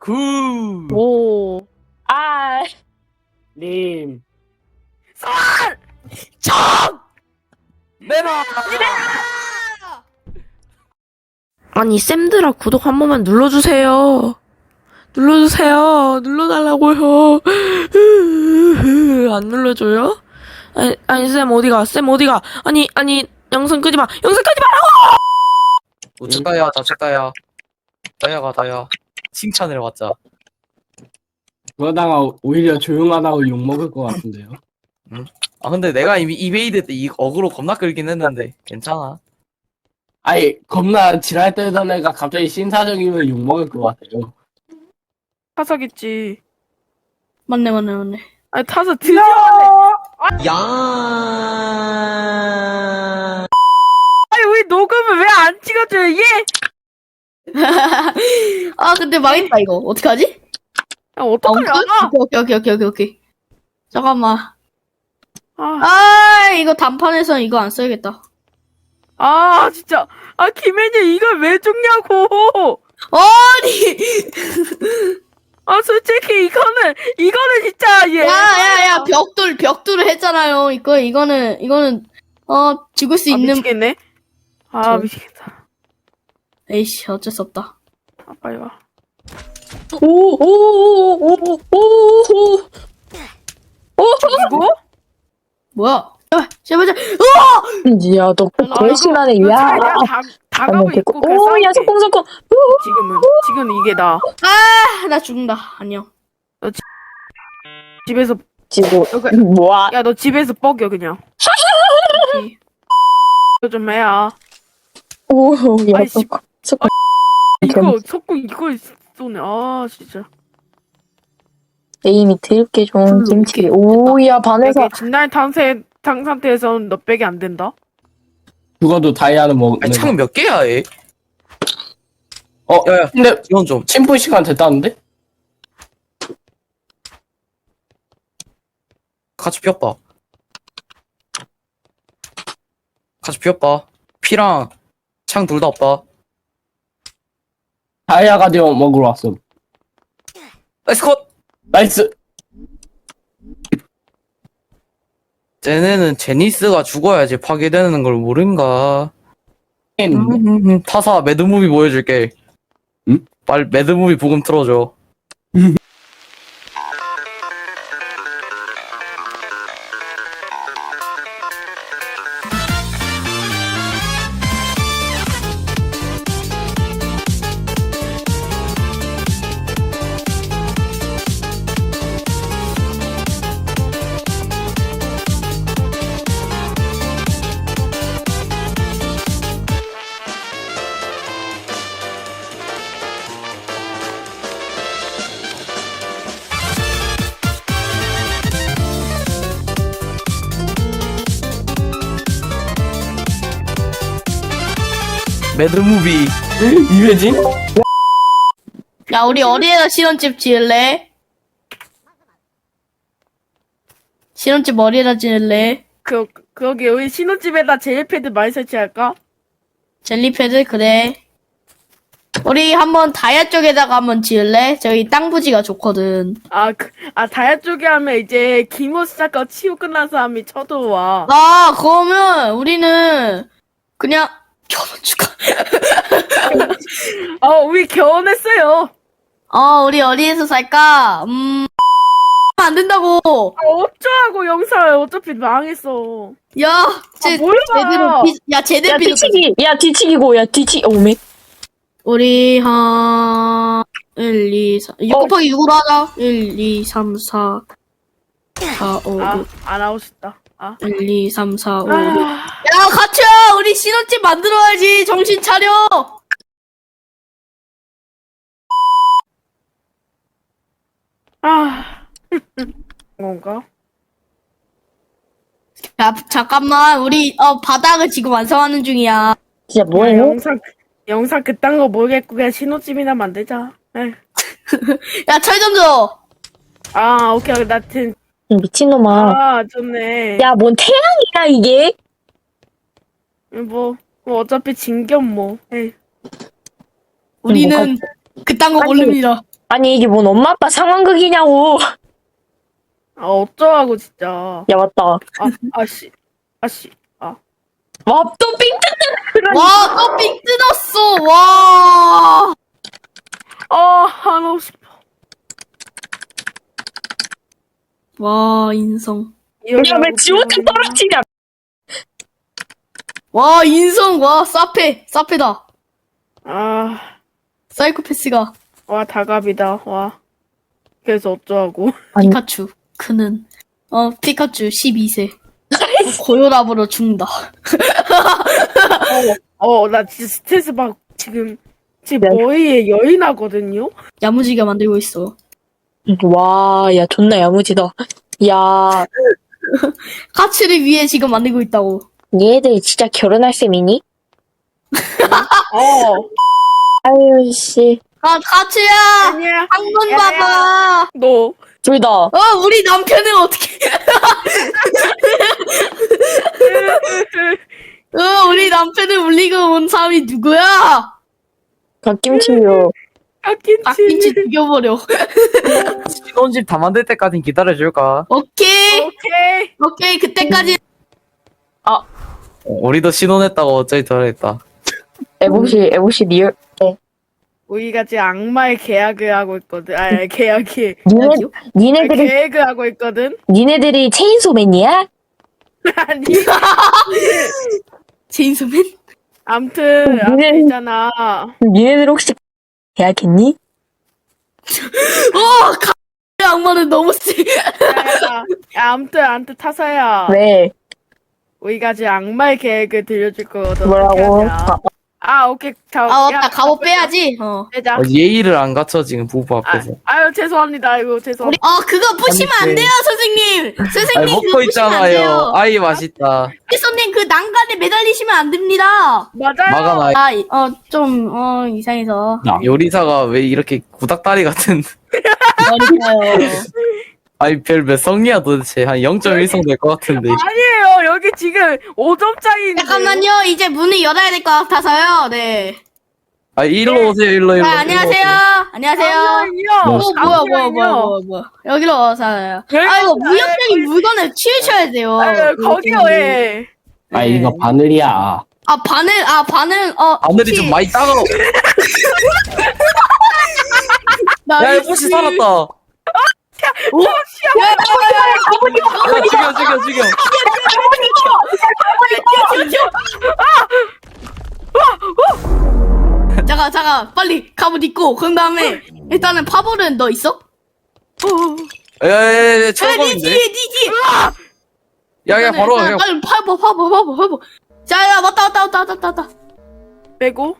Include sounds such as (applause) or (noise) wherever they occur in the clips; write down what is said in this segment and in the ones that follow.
구. 오. 아. 님. 내놔. 아니 쌤들아 구독 한 번만 눌러주세요. 눌러주세요. 눌러달라고요. (laughs) 안 눌러줘요? 아니, 아니 쌤 어디가? 쌤 어디가? 아니 아니 영상 끄지 마. 영상 끄지 마라고. 우측 따야, 좌측 따야. 따야가 따야. 칭찬을 받자. 그러다가 오히려 조용하다고 욕먹을 것 같은데요. 아, 근데 내가 이미 이베이드 때 이 어그로 겁나 끌긴 했는데, 괜찮아. 아니, 겁나 지랄 떨던 애가 갑자기 신사적이면 욕먹을 것 같아요. 타석 있지. 맞네, 맞네, 맞네. 아니 타석 드디어 왔네. 야. 아니 우리 녹음을 왜 안 찍어줘요 얘? (laughs) 아, 근데 망했다, 이거. 어떡하지? 야, 어떡하냐? 아, 오케이, 오케이, 오케이, 오케이, 오케이. 잠깐만. 아, 아, 이거 단판에서 이거 안 써야겠다. 아 진짜. 아 김혜진 이걸 왜 죽냐고. 아니! 아 솔직히 이거는 이거는 진짜 얘. 야, 야, 야, 벽돌, 벽돌을 했잖아요. 이거, 이거는, 이거는, 어, 죽을 수 아, 있는. 미치겠네. 아 저- 미치겠다. 에이씨, 어쩔 수 없다. 아 빨리 와. 오오오오오오 이거? 뭐야? 야, 제발, 제발. 야, 너 아, 걸신하네, 이거 야. 차라리 그냥 다 다 가고 한번 있고 오, 그냥 야, 싸울게. 석공, 석공. 지금은 지금 이게 나. 아, 나 죽는다. 안녕. 집에서 지고, 여기- 뭐야. 야 너 집에서 뻐겨 그냥. (laughs) 이거 좀 해야. 오, 야, 아이씨. 석공, 석공. 이거 석구 이거 쏘네. 아 진짜. 에임이 드럽게 좋은 김치. 오, 야, 반에서. 진날 탄생 탕 상태에서는 너 빼기 안 된다. 죽어도 다이아는 먹는 아니, 거. 창몇 개야, 얘? 어, 야, 야, 근데 이건 좀. 침부 시간 됐다는데? 같이 피었다. 같이 피었다. 피랑 창 둘 다 없다. 다이아 가디언 먹으러 왔음. 나이스 컷! 나이스! 쟤네는 제니스가 죽어야지 파괴되는 걸 모른가. 음, 타사 매드무비 보여줄게. 응? 빨리 매드무비 부금 틀어줘. (laughs) 매드 무비. 이회진? 야, 우리 어디에다 신혼집 지을래? 신혼집 어디에다 지을래? 그 거기 우리 신혼집에다 제일패드 많이 설치할까? 젤리패드? 그래. 우리 한번 다이아 쪽에다가 한번 지을래? 저기 땅 부지가 좋거든. 아, 그, 아, 다이아 쪽에 하면 이제 기모스 작가 치우 끝난 사람이 쳐들어와. 아, 그러면 우리는 그냥 결혼 축하. (laughs) 어, 우리 결혼했어요. 어, 우리 어디에서 살까? 음, 안 된다고. 아, 어쩌라고 영상 어차피 망했어. 야, 제, 아, 몰라. 제대로, 비, 야, 제대로 야, 비 뒤치기. 야, 뒤치기고, 야, 뒤치기. 오메. 우리 한 1, 2, 3, 6 어. 곱하기 6으로 하자. 1, 2, 3, 4, 4, 5, 아, 6, 안 하고 싶다. 아. 1, 2, 3, 4, 5, 6. 아, 야, 같이야! 우리 신혼집 만들어야지! 정신 차려! 아. 뭔가? 야, 잠깐만. 우리, 어, 바닥을 지금 완성하는 중이야. 진짜 아, 뭐해? 영상, 영상 그딴 거 모르겠고 그냥 신혼집이나 만들자. 에휴. (laughs) 야, 철 좀 줘! 아, 오케이. 나 진, 미친놈아. 아, 좋네. 야, 뭔 태양이야, 이게? 뭐, 뭐 어차피 진겸 뭐. 에이. 우리는 그딴 거 아니, 모릅니다. 아니 이게 뭔 엄마 아빠 상황극이냐고. 아 어쩌라고 진짜. 야 맞다. 아 아씨 아씨. 와 또 삥 와, 또삥 뜯었어. 와. 아 하고 싶어. 와, 인성. 야왜 지옥에 떨어지냐? 와, 인성. 와, 사페. 사페다. 아. 사이코패스가 와 다갑이다 와 그래서 어쩌라고 (laughs) 피카츄. 그는 어, 피카츄 12세. 고요랍으로 죽는다. 어 나 진짜 스트레스 받고 지금 지금 네. 머리에 열이 나거든요 야무지게 만들고 있어. 와 야 존나 야무지다. 야 (laughs) 카츠를 위해 지금 만들고 있다고. 얘들 진짜 결혼할 셈이니? (laughs) 어 아유 씨. 아, 카츠야! 아니야 한번 야, 봐봐! 너 둘 다. 어, 우리 남편은 어떻게. (laughs) 어, 우리 남편을 울리고 온 사람이 누구야? 갓김치요. 깍김치 닭김치 죽여버려. (laughs) 신혼집 다 만들 때까진 기다려줄까? 오케이. 오케이 오케이, 그때까지. 어, 우리도 신혼했다고 어쩌이 저랬다. 에보시 에보시 리얼. 우리가 지금 악마의 계약을 하고 있거든 아 계약이 니네 여기요? 니네들이 계획을 하고 있거든 니네들이 체인소맨이야? 아니 제인소맨? 암튼 네. 앞에 있잖아 니네들 혹시 계약했니? 어, 카 악마는 너무 세. 야, 야 암튼 암튼 타사야 왜? 우리가 지금 악마의 계획을 들려줄 거거든 뭐라고? 하냐. 아 오케이 자, 아, 야, 맞다. 갑옷 빼야지. 어. 빼자 어, 예의를 안 갖춰 지금 부부 아, 앞에서. 아유 죄송합니다 이거 죄송합니다 어, 그거 부시면 안 아니, 돼요, 선생님. 선생님, 먹고 그거 부시면 안 있잖아요. 돼요. 아이 맛있다. 선생님, 그 난간에 매달리시면 안 됩니다. 맞아요 막아놔. 아, 이- 어, 좀, 어, 이상해서. 요리사가 왜 이렇게 구닥다리 같은. 머리가요. (laughs) 아니 별 몇 성이야 도대체 한 0.1성 될 것 같은데. 아니에요 여기 지금 5점 짜리인데 잠깐만요, 이제 문을 열어야 될 것 같아서요, 네. 아 일로 오세요 일로 일로. 아, 안녕하세요. 안녕하세요. 잠시만요 어, 뭐야, 뭐야, 잠시만요. 뭐야, 뭐야, 뭐야. 여기로 와서요. 여기로 아, 이거. 무협적인 물건을 치우셔야 돼요. 아유 거기요 예아 네. 이거 바늘이야. 아, 바늘, 아, 바늘, 어. 하늘이 치- 좀 많이 따가워. (laughs) 야. 이보시 살았다. 야 죽여 죽여 죽여. 잠깐, 잠깐, 빨리 갑옷 입고, 그 다음에, 일단은 파벌은 너 있어? 야야야 야, 철검인데. 니지, 니지! 야야 바로 와, 그냥 빨리 파벌, 파벌, 파벌, 파벌. 자, 야, 왔다, 왔다, 왔다, 왔다, 왔다. 빼고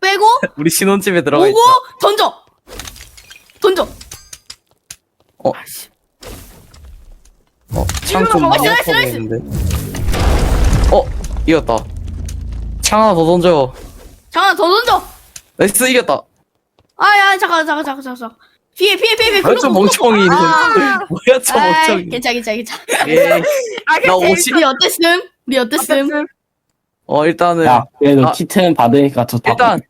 빼고, 우리 신혼집에 들어가 오고, 있다. 던져! 던져! 어. 어, 창좀 이거 나이스, 나가고 나이스. 있는데. 어, 이겼다. 창 하나 더 던져. 잠깐, 더 던져! 나이스, 이겼다. 아, 야, 잠깐, 잠깐, 잠깐, 잠깐. 피해, 피해, 피해, 피해. 아, 좀 멍청이. 아, 뭐야, 저 아이, 멍청이. 괜찮아, 괜찮아, 괜찮아. 예. 아나 오십- 우리 어땠음? 우리 어땠음? 어, 일단은, 야 그래도 아. 키트는 받으니까 좋다. 일단,